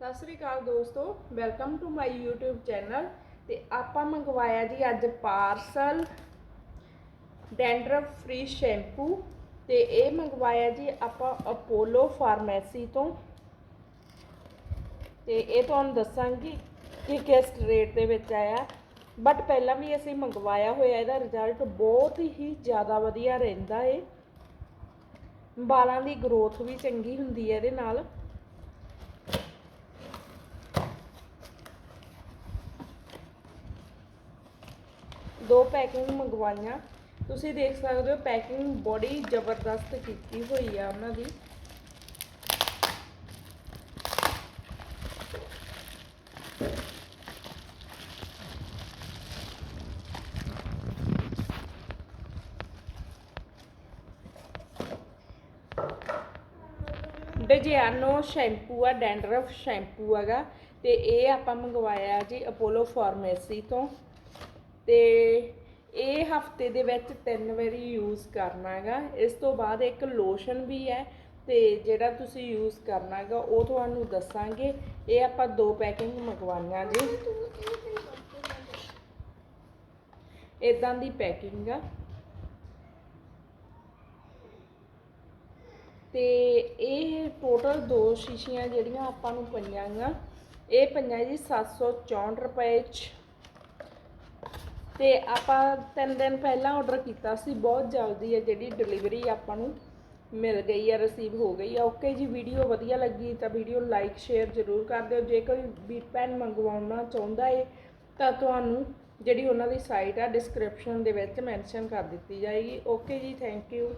ਸਤਿ ਸ੍ਰੀ ਅਕਾਲ ਦੋਸਤੋ welcome to my YouTube channel ਤੇ ਆਪਾਂ ਮੰਗਵਾਇਆ ਜੀ ਅੱਜ ਪਾਰਸਲ ਡੈਂਡਰਫ ਫ੍ਰੀ ਸ਼ੈਂਪੂ ਤੇ ਇਹ ਮੰਗਵਾਇਆ ਜੀ ਆਪਾਂ ਅਪੋਲੋ ਫਾਰਮੇਸੀ ਤੋਂ। ਤੇ ਇਹ ਤੁਹਾਨੂੰ ਦੱਸਾਂਗੀ ਕਿ ਕਿਸ ਰੇਟ ਦੇ ਵਿੱਚ ਆਇਆ। ਬਟ ਪਹਿਲਾਂ ਵੀ ਅਸੀਂ ਮੰਗਵਾਇਆ ਹੋਇਆ, ਇਹਦਾ ਰਿਜ਼ਲਟ ਬਹੁਤ ਹੀ ਜ਼ਿਆਦਾ ਵਧੀਆ ਰਹਿੰਦਾ ਏ। ਵਾਲਾਂ ਦੀ ਗਰੋਥ ਵੀ ਚੰਗੀ ਹੁੰਦੀ ਹੈ ਇਹਦੇ ਨਾਲ। ਦੋ ਪੈਕਿੰਗ ਮੰਗਵਾਈਆਂ। ਤੁਸੀਂ ਦੇਖ ਸਕਦੇ ਹੋ ਪੈਕਿੰਗ ਬੜੀ ਜ਼ਬਰਦਸਤ ਕੀਤੀ ਹੋਈ ਆ ਉਹਨਾਂ ਦੀ। ਡਜਿਆਨੋ ਸ਼ੈਂਪੂ ਆ, ਡੈਂਡਰਫ ਸ਼ੈਂਪੂ ਹੈਗਾ, ਤੇ ਇਹ ਆਪਾਂ ਮੰਗਵਾਇਆ ਜੀ ਅਪੋਲੋ ਫਾਰਮੇਸੀ ਤੋਂ। ਤੇ ਹਫ਼ਤੇ ਦੇ ਵਿੱਚ ਤਿੰਨ ਵਾਰੀ ਯੂਜ਼ ਕਰਨਾ ਹੈਗਾ। ਇਸ ਤੋਂ ਬਾਅਦ ਇੱਕ ਲੋਸ਼ਨ ਵੀ ਹੈ ਤੇ ਜਿਹੜਾ ਤੁਸੀਂ ਯੂਜ਼ ਕਰਨਾ ਹੈਗਾ, ਉਹ ਤੁਹਾਨੂੰ ਦੱਸਾਂਗੇ। ਇਹ ਆਪਾਂ ਦੋ ਪੈਕਿੰਗ ਮੰਗਵਾਈਆਂ ਜੀ। ਇਦਾਂ ਦੀ ਪੈਕਿੰਗ ਆ। ਤੇ ਇਹ ਟੋਟਲ ਦੋ ਸ਼ੀਸ਼ੀਆਂ ਜਿਹੜੀਆਂ ਆਪਾਂ ਨੂੰ ਪਈਆਂ ਆ ਇਹ ਪਈਆਂ ਜੀ 764 ਰੁਪਏ ਚ। ਤੇ ਆਪਾਂ ਤਿੰਨ ਦਿਨ ਪਹਿਲਾਂ ਆਰਡਰ ਕੀਤਾ ਸੀ, ਬਹੁਤ ਜਲਦੀ ਹੈ ਜਿਹੜੀ ਡਿਲੀਵਰੀ ਆਪਾਂ ਨੂੰ ਮਿਲ ਗਈ ਹੈ ਰਿਸੀਵ ਹੋ ਗਈ ਹੈ। ਓਕੇ ਜੀ ਵੀਡੀਓ ਵਧੀਆ ਲੱਗੀ ਤਾਂ ਵੀਡੀਓ ਲਾਈਕ ਸ਼ੇਅਰ ਜ਼ਰੂਰ ਕਰ ਦਿਓ। ਜੇ ਕੋਈ ਵੀ ਪੈਨ ਮੰਗਵਾਉਣਾ ਚਾਹੁੰਦਾ ਏ, ਤਾਂ ਤੁਹਾਨੂੰ ਜਿਹੜੀ ਉਹਨਾਂ ਦੀ ਸਾਈਟ ਆ ਡਿਸਕ੍ਰਿਪਸ਼ਨ ਦੇ ਵਿੱਚ ਮੈਂਸ਼ਨ ਕਰ ਦਿੱਤੀ ਜਾਏਗੀ। ਓਕੇ ਜੀ ਥੈਂਕ ਯੂ